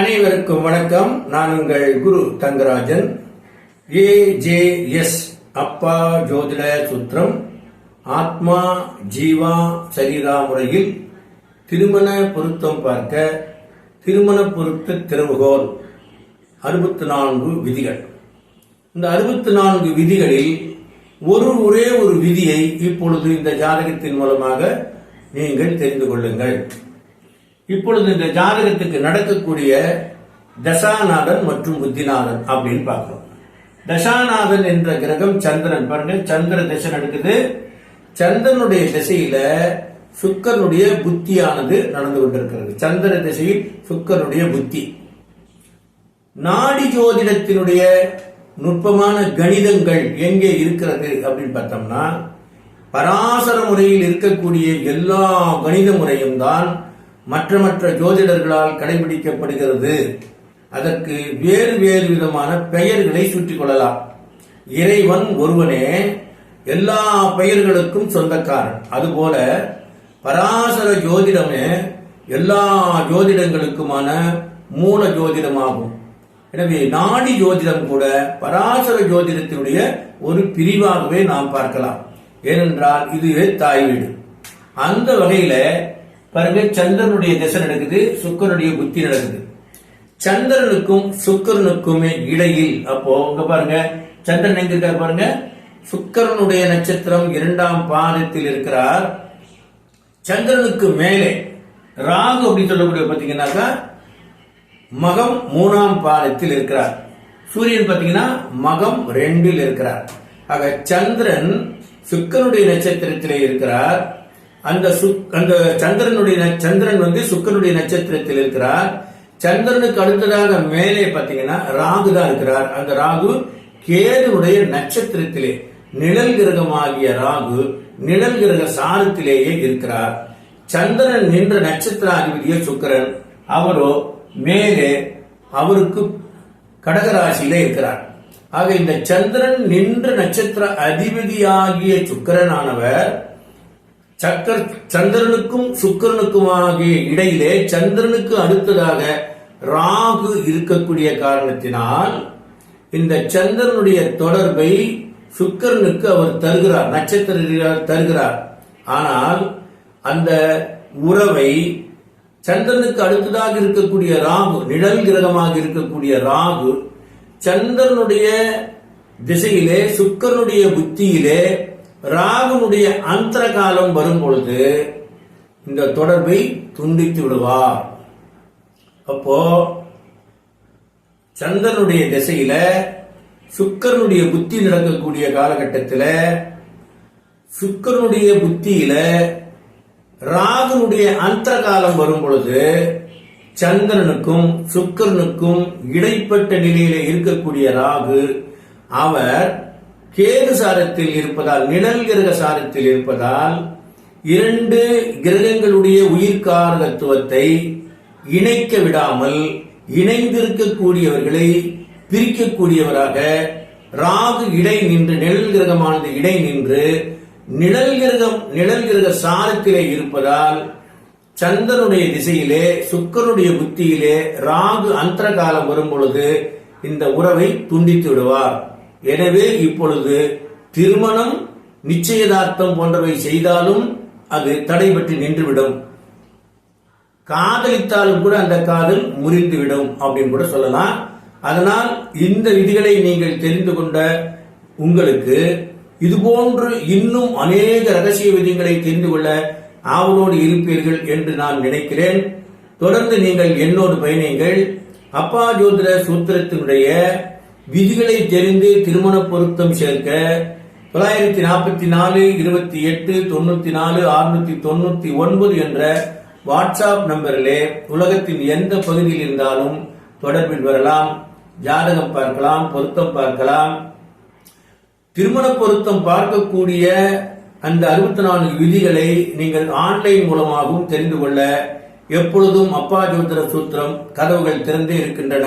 அனைவருக்கும் வணக்கம். நான் உங்கள் குரு தங்கராஜன். ஏ ஜே எஸ் அப்பா ஜோதிட சுத்திரம். ஆத்மா ஜீவா சரீரா முறையில் திருமண பொருத்தம் பார்க்க திருமண பொருத்த திறவுகோல் அறுபத்தி நான்கு விதிகள். இந்த அறுபத்தி நான்கு விதிகளில் ஒரு ஒரே ஒரு விதியை இப்பொழுது இந்த ஜாதகத்தின் மூலமாக நீங்கள் தெரிந்து கொள்ளுங்கள். இப்பொழுது இந்த ஜாதகத்துக்கு நடக்கக்கூடிய தசாநாதன் மற்றும் புத்திநாதன் அப்படின்னு பார்க்கிறோம். தசாநாதன் என்ற கிரகம் சந்திரன். பாருங்க சந்திர திசை நடக்குது. சந்திரனுடைய திசையில சுக்கரனுடைய புத்தியானது நடந்து கொண்டிருக்கிறது. சந்திர திசையில் சுக்கரனுடைய புத்தி. நாடி ஜோதிடத்தினுடைய நுட்பமான கணிதங்கள் எங்கே இருக்கிறது அப்படின்னு பார்த்தோம்னா பராசர முறையில் இருக்கக்கூடிய எல்லா கணித முறையும் தான் மற்ற மற்ற ஜோதிடர்களால் கடைபிடிக்கப்படுகிறது. அதற்கு வேறு வேறு விதமான பெயர்களை சுற்றிக் கொள்ளலாம். இறைவன் ஒருவனே எல்லா பெயர்களுக்கும் சொந்தக்காரன். அதுபோல பராசர ஜோதிடமே எல்லா ஜோதிடங்களுக்குமான மூல ஜோதிடமாகும். எனவே நாடி ஜோதிடம் கூட பராசர ஜோதிடத்தினுடைய ஒரு பிரிவாகவே நாம் பார்க்கலாம். ஏனென்றால் இதுவே தாய் வீடு. அந்த வகையில பாருங்க சந்திரனுடைய திசை நடக்குது சுக்கரனுடைய புத்தி நடக்குது. சந்திரனுக்கும் சுக்கரனுக்குமே இடையில் அப்போ இங்க பாருங்க சந்திரன் எங்க இருக்காரு பாருங்க சுக்கரனுடைய நட்சத்திரம் இரண்டாம் பாதத்தில் இருக்கிறார். சந்திரனுக்கு மேலே ராகு அப்படின்னு சொல்லக்கூடிய பாத்தீங்கன்னாக்கா மகம் மூணாம் பாதத்தில் இருக்கிறார். சூரியன் பாத்தீங்கன்னா மகம் ரெண்டில் இருக்கிறார். ஆக சந்திரன் சுக்கரனுடைய நட்சத்திரத்திலே இருக்கிறார். அந்த அந்த சந்திரனுடைய சந்திரன் வந்து சுக்கரனுடைய நட்சத்திரத்தில் இருக்கிறார். சந்திரனுக்கு அடுத்ததாக மேலே பாத்தீங்கன்னா ராகு தான் இருக்கிறார். அந்த ராகு கேதுனுடைய நட்சத்திரத்திலே நிழல் கிரகமாகிய ராகு நிழல் கிரக சாரத்திலேயே இருக்கிறார். சந்திரன் நின்ற நட்சத்திராதிபதிய சுக்கிரன் அவரோ மேலே அவருக்கு கடகராசியிலே இருக்கிறார். ஆக இந்த சந்திரன் நின்ற நட்சத்திர அதிபதியாகிய சுக்கிரனானவர் சக்கர் சந்திரனுக்கும் சுக்கிரனுக்குமாகிய இடையிலே சந்திரனுக்கு அடுத்ததாக ராகு இருக்கக்கூடிய காரணத்தினால் இந்த சந்திரனுடைய தொடர்பை சுக்கிரனுக்கு அவர் தருகிறார் நட்சத்திர தருகிறார். ஆனால் அந்த உறவை சந்திரனுக்கு அடுத்ததாக இருக்கக்கூடிய ராகு நிழல் கிரகமாக இருக்கக்கூடிய ராகு சந்திரனுடைய திசையிலே சுக்கரனுடைய புத்தியிலே ராகுனுடைய அந்தர காலம் வரும் பொழுது இந்த தொடர்பை துண்டித்து விடுவார். அப்போ சந்திரனுடைய திசையில சுக்கரனுடைய புத்தி நடக்கக்கூடிய காலகட்டத்தில் சுக்கரனுடைய புத்தியில ராகுனுடைய அந்தர காலம் வரும் பொழுது சந்திரனுக்கும் சுக்கரனுக்கும் இடைப்பட்ட நிலையில இருக்கக்கூடிய ராகு அவர் கேது சாரத்தில் இருப்பதால் நிழல் கிரக சாரத்தில் இருப்பதால் இரண்டு கிரகங்களுடைய உயிர்காரகத்துவத்தை இணைக்க விடாமல் இணைந்திருக்கக்கூடியவர்களை பிரிக்கக்கூடியவராக ராகு இடை நின்று நிழல் கிரகமானது இடை நின்று நிழல் கிரகம் நிழல் கிரக சாரத்திலே இருப்பதால் சந்திரனுடைய திசையிலே சுக்கரனுடைய புத்தியிலே ராகு அந்தர காலம் வரும் பொழுது இந்த உறவை துண்டித்து விடுவார். எனவே இப்பொழுது திருமணம் நிச்சயதார்த்தம் போன்றவை செய்தாலும் அது தடைபட்டு நின்றுவிடும். காதலித்தாலும் கூட அந்த காதல் முறிந்துவிடும் அப்படின்னு கூட சொல்லலாம். அதனால் இந்த விதிகளை நீங்கள் தெரிந்து கொண்ட உங்களுக்கு இதுபோன்று இன்னும் அநேக ரகசிய விதிகளை தெரிந்து கொள்ள ஆவலோடு இருப்பீர்கள் என்று நான் நினைக்கிறேன். தொடர்ந்து நீங்கள் என்னோடு பயணியுங்கள். அப்பா ஜோதிட சூத்திரத்தினுடைய விதிகளை தெரிந்து திருமண பொருத்தம் சேர்க்க தொள்ளாயிரத்தி நாற்பத்தி நாலு இருபத்தி எட்டு தொண்ணூத்தி நாலு அறுநூத்தி தொண்ணூத்தி ஒன்பது என்ற வாட்ஸ்அப் நம்பரிலே உலகத்தின் எந்த பகுதியில் இருந்தாலும் தொடர்பில் வரலாம். ஜாதகம் பார்க்கலாம் பொருத்தம் பார்க்கலாம். திருமண பொருத்தம் பார்க்கக்கூடிய அந்த அறுபத்தி நான்கு விதிகளை நீங்கள் ஆன்லைன் மூலமாகவும் தெரிந்து கொள்ள எப்பொழுதும் அப்பா ஜோதிர சூத்திரம் கதவுகள் திறந்தே இருக்கின்றன.